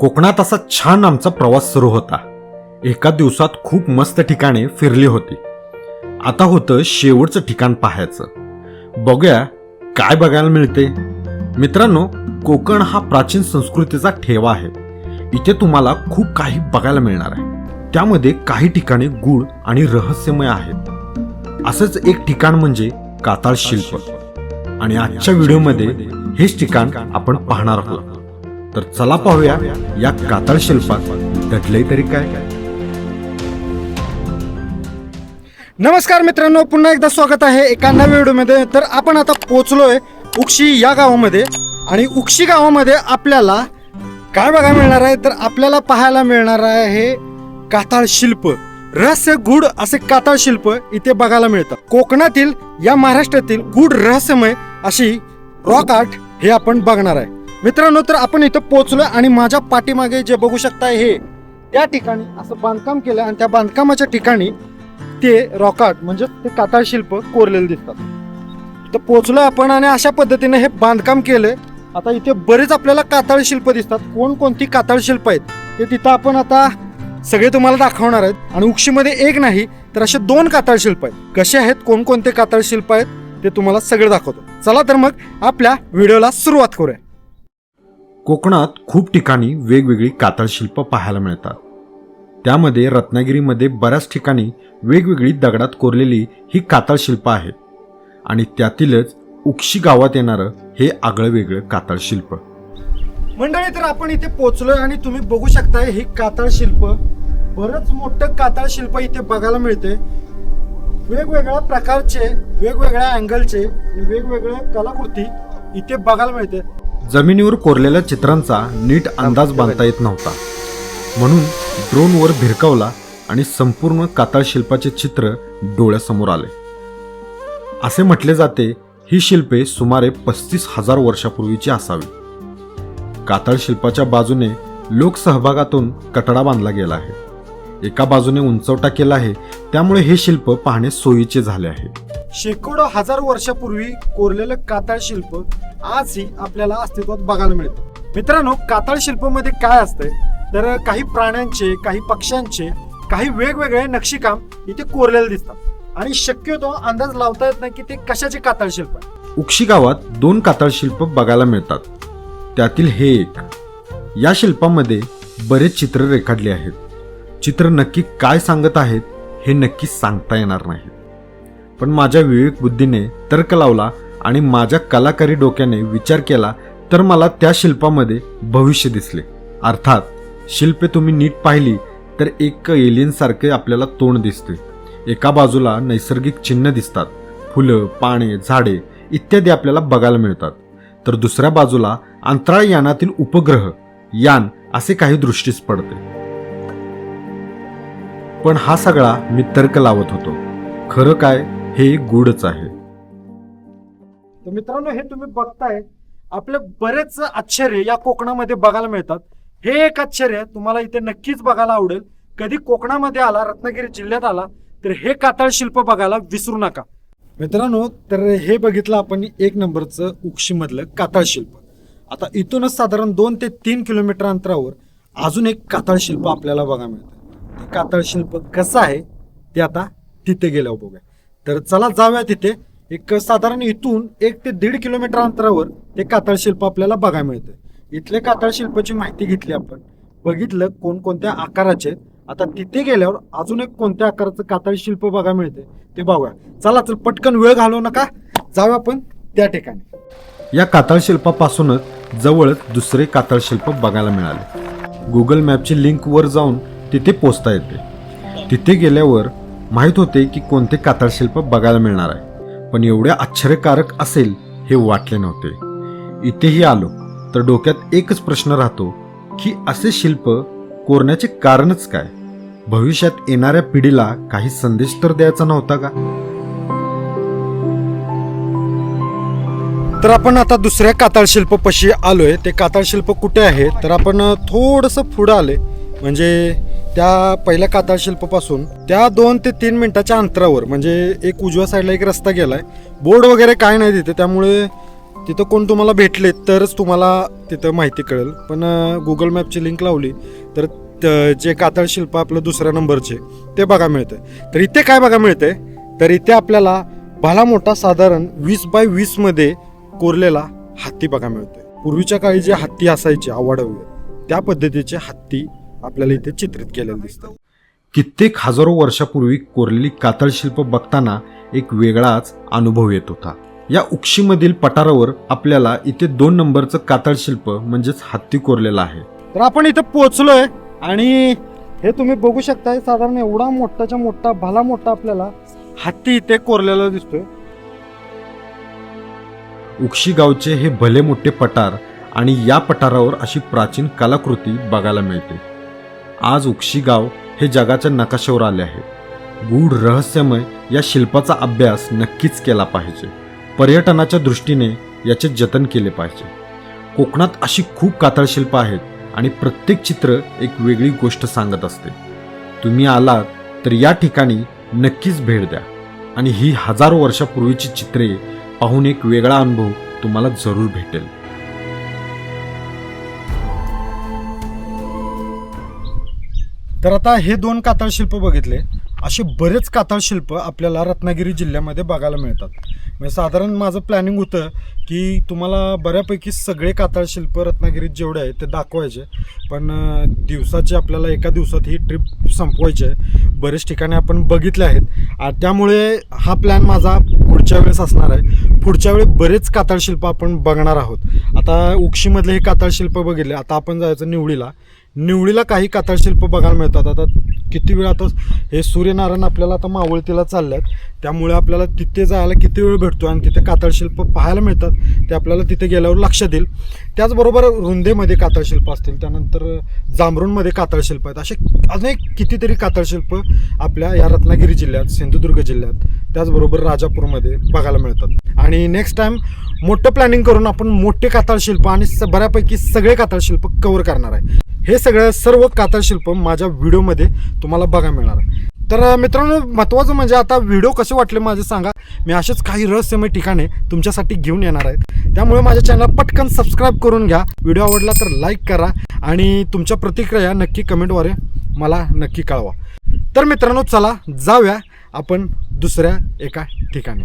कोकणात असा छान आमचा प्रवास सुरू होता. एका दिवसात खूप मस्त ठिकाणे फिरली होती. आता होतं शेवटचं ठिकाण पाहायचं. बघूया काय बघायला मिळते. मित्रांनो कोकण हा प्राचीन संस्कृतीचा ठेवा आहे. इथे तुम्हाला खूप काही बघायला मिळणार आहे. त्यामध्ये काही ठिकाणे गूढ आणि रहस्यमय आहेत. असंच एक ठिकाण म्हणजे काताळ शिल्प. आणि आजच्या व्हिडिओमध्ये हेच ठिकाण आपण पाहणार आहोत. तर चला पाहूया या कातळ शिल्पात दडलंय तरी काय? नमस्कार मित्रांनो पुन्हा एकदा स्वागत आहे एका नव्या व्हिडिओमध्ये. तर आपण आता पोहोचलोय उक्षी या गावामध्ये आणि उक्षी गावामध्ये आपल्याला काय बघायला मिळणार आहे? तर आपल्याला पाहायला मिळणार आहे हे कातळ शिल्प. रहस्य गूढ असे कातळ शिल्प इथे बघायला मिळतात. कोकणातील या महाराष्ट्रातील गूढ रहस्यमय अशी रॉक आर्ट हे आपण बघणार आहे. मित्रांनो तर आपण इथं पोहोचलो आणि माझ्या पाठीमागे जे बघू शकता हे त्या ठिकाणी असं बांधकाम केलं आणि त्या बांधकामाच्या ठिकाणी ते रॉकाट म्हणजे ते कातळ शिल्प कोरलेले दिसतात. तर पोचलोय आपण आणि अशा पद्धतीने हे बांधकाम केलंय. आता इथे बरेच आपल्याला कातळ शिल्प दिसतात. कोणकोणती कातळ शिल्प आहेत ते तिथं आपण आता सगळे तुम्हाला दाखवणार आहेत. आणि उक्षीमध्ये एक नाही तर असे दोन कातळ शिल्प आहेत. कसे आहेत कोणकोणते कातळ शिल्प आहेत ते तुम्हाला सगळे दाखवतो. चला तर मग आपल्या व्हिडिओला सुरुवात करूया. कोकणात खूप ठिकाणी वेगवेगळी कातळ शिल्प पाहायला मिळतात. त्यामध्ये रत्नागिरीमध्ये बऱ्याच ठिकाणी वेगवेगळी दगडात कोरलेली ही कातळ शिल्प आहेत आणि त्यातीलच उक्षी गावात येणारं हे आगळं वेगळं कातळ शिल्प. मंडळी तर आपण इथे पोचलोय आणि तुम्ही बघू शकताय हे कातळ शिल्प. बरंच मोठं कातळ शिल्प इथे बघायला मिळते वेगवेगळ्या प्रकारचे वेगवेगळ्या अँगलचे आणि वेगवेगळ्या कलाकृती इथे बघायला मिळते जमिनीवर कोरलेल्या चित्रांचा नीट अंदाज बांधता येत नव्हता. म्हणून ड्रोनवर भिरकावला आणि संपूर्ण कातळ शिल्पाचे चित्र डोळ्यासमोर आले. असे म्हटले जाते ही शिल्पे सुमारे पस्तीस हजार वर्षापूर्वीची असावी. कातळ शिल्पाच्या बाजूने लोकसहभागातून कटडा बांधला गेला आहे. एका बाजूने उंचवटा केला आहे त्यामुळे हे शिल्प पाहणे सोयीचे झाले आहे. शेकडो हजार वर्षापूर्वी कोरलेलं कातळ शिल्प आजही आपल्याला अस्तित्वात बघायला मिळतं. मित्रांनो कातळ शिल्पमध्ये काय असतंय? तर काही प्राण्यांचे काही पक्ष्यांचे काही वेगवेगळे नक्षीकाम इथे कोरलेले दिसतात. आणि शक्यतो अंदाज लावता येत नाही की ते कशाचे कातळ शिल्प आहे. उक्षी गावात दोन कातळ शिल्प बघायला मिळतात. त्यातील हे एक. या शिल्पामध्ये बरेच चित्र रेखाटले आहेत. चित्र नक्की काय सांगत आहेत हे नक्की सांगता येणार नाही पण माझ्या विवेक बुद्धीने तर्क लावला आणि माझ्या कलाकारी डोक्याने विचार केला तर मला त्या शिल्पामध्ये भविष्य दिसले. अर्थात शिल्पे तुम्ही नीट पाहिली तर एक एलियनसारखे आपल्याला तोंड दिसते. एका बाजूला नैसर्गिक चिन्ह दिसतात. फुलं पाने झाडे इत्यादी आपल्याला बघायला मिळतात. तर दुसऱ्या बाजूला अंतराळ यानातील उपग्रह यान असे काही दृष्टीस पडते. पण हा सगळा मी तर्क लावत होतो. खरं काय? हे गुडच आहे. तर मित्रांनो हे तुम्ही बघताय आपले बरेच आश्चर्य या कोकणामध्ये बघायला मिळतात. हे एक आश्चर्य तुम्हाला इथे नक्कीच बघायला आवडेल. कधी कोकणामध्ये आला रत्नागिरी जिल्ह्यात आला तर हे कातळ शिल्प बघायला विसरू नका. मित्रांनो तर हे बघितलं आपण एक नंबरचं उक्षीमधलं कातळ शिल्प. आता इथूनच साधारण दोन ते तीन किलोमीटर अंतरावर अजून एक कातळ शिल्प आपल्याला बघायला मिळतं. ते कातळ शिल्प कसं आहे ते आता तिथे गेल्यावर बघूया. तर चला जाऊया तिथे. एक साधारण इथून एक ते दीड किलोमीटर अंतरावर ते कातळ शिल्प आपल्याला बघायला मिळतं इथले कातळ शिल्पाची माहिती घेतली आपण. बघितलं कोणकोणत्या आकाराचे आता तिथे गेल्यावर अजून एक कोणत्या आकाराचं कातळ शिल्प बघायला मिळते ते बघूया. चला चल पटकन वेळ घालवू नका. जाऊया आपण त्या ठिकाणी. या कातळ शिल्पापासूनच जवळच दुसरे कातळ शिल्प बघायला मिळाले. गुगल मॅपची लिंक वर जाऊन तिथे पोचता येते. तिथे गेल्यावर माहीत होते की कोणते कातळ शिल्प बघायला मिळणार आहे. पण एवढे आश्चर्यकारक असेल हे वाटले नव्हते. इथेही आलो तर डोक्यात एकच प्रश्न राहतो की असे शिल्प कोरण्याचे कारणच काय? भविष्यात येणाऱ्या पिढीला काही संदेश तर द्यायचा नव्हता का? तर आपण आता दुसऱ्या कातळ पशी आलोय. ते कातळ शिल्प कुठे आहे? तर आपण थोडंसं पुढं आले म्हणजे त्या पहिल्या कातळ शिल्पापासून त्या दोन ते तीन मिनिटाच्या अंतरावर म्हणजे एक उजव्या साईडला एक रस्ता गेलाय बोर्ड वगैरे काय नाही तिथे त्यामुळे तिथं कोण तुम्हाला भेटले तरच तुम्हाला तिथं माहिती कळेल. पण गुगल मॅपची लिंक लावली तर त- जे कातळ शिल्प आपलं दुसऱ्या नंबरचे ते बघा मिळतं तर इथे काय बघा मिळतंय? तर इथे आपल्याला भला मोठा साधारण वीस बाय वीसमध्ये कोरलेला हत्ती बघा मिळतोय. पूर्वीच्या काळी जे हत्ती असायचे आवाडवे त्या पद्धतीचे हत्ती आपल्याला इथे चित्रित केलेले दिसतात कित्येक हजारो वर्षापूर्वी कोरलेली कातळ शिल्प बघताना एक वेगळाच अनुभव येत होता. या उक्षीमधील पठारावर आपल्याला इथे दोन नंबरचं कातळ शिल्प म्हणजेच हत्ती कोरलेलं आहे. तर आपण इथं पोहोचलोय आणि हे तुम्ही बघू शकताय साधारण एवढा मोठाच्या मोठा भला मोठा आपल्याला हत्ती इथे कोरलेला दिसतोय. उक्षी गावचे हे भले मोठे पठार आणि या पठारावर अशी प्राचीन कलाकृती बघायला मिळते. आज उक्षी गाव हे जगाच्या नकाशावर आले आहे. गूढ रहस्यमय या शिल्पाचा अभ्यास नक्कीच केला पाहिजे. पर्यटनाच्या दृष्टीने याचे जतन केले पाहिजे. कोकणात अशी खूप कातळ शिल्प आहेत आणि प्रत्येक चित्र एक वेगळी गोष्ट सांगत असते. तुम्ही आलात तर या ठिकाणी नक्कीच भेट द्या आणि ही हजारो वर्षापूर्वीची चित्रे पाहून एक वेगळा अनुभव तुम्हाला जरूर भेटेल. तर आता हे दोन कातळ शिल्प बघितले. असे बरेच कातळ शिल्प आपल्याला रत्नागिरी जिल्ह्यामध्ये बघायला मिळतात. म्हणजे साधारण माझं प्लॅनिंग होतं की तुम्हाला बऱ्यापैकी सगळे कातळ शिल्प रत्नागिरीत जेवढे आहे ते दाखवायचे. पण दिवसाची आपल्याला एका दिवसात ही ट्रिप संपवायची आहे. बरेच ठिकाणी आपण बघितले आहेत. त्यामुळे हा प्लॅन माझा पुढच्या वेळेस असणार आहे. पुढच्या वेळी बरेच कातळ शिल्प आपण बघणार आहोत. आता उक्षीमधले हे कातळ शिल्प बघितले. आता आपण जायचं निवडीला. निवडीला काही कातळ शिल्प बघायला मिळतात. आता किती वेळ आता हे सूर्यनारायण आपल्याला आता मावळतीला चालल्यात. त्यामुळे आपल्याला तिथे जायला किती वेळ भेटतो आणि तिथे कातळ शिल्प पाहायला मिळतात ते आपल्याला तिथे गेल्यावर लक्षात येईल त्याचबरोबर रुंदेमध्ये कातळ शिल्प असतील त्यानंतर जांभरूणमध्ये कातळ शिल्प आहेत. असे अनेक कितीतरी कातळ शिल्प आपल्या या रत्नागिरी जिल्ह्यात सिंधुदुर्ग जिल्ह्यात त्याचबरोबर राजापूरमध्ये बघायला मिळतात. आणि नेक्स्ट टाइम मोठं प्लॅनिंग करून आपण मोठे कातळ शिल्प आणि स- बऱ्यापैकी सगळे कातळ शिल्प कव्हर करणार आहे. हे सगळं सर्व कातळशिल्प माझ्या व्हिडिओमध्ये तुम्हाला बघा मिळणार. आहे तर मित्रांनो महत्त्वाचं म्हणजे आता व्हिडिओ कसे वाटले माझे सांगा. मी असेच काही रहस्यमय ठिकाणे तुमच्यासाठी घेऊन येणार आहेत. त्यामुळे माझ्या चॅनल पटकन सबस्क्राईब करून घ्या. व्हिडिओ आवडला तर लाईक करा आणि तुमच्या प्रतिक्रिया नक्की कमेंटद्वारे मला नक्की कळवा. तर मित्रांनो चला जाऊया आपण दुसऱ्या एका ठिकाणी.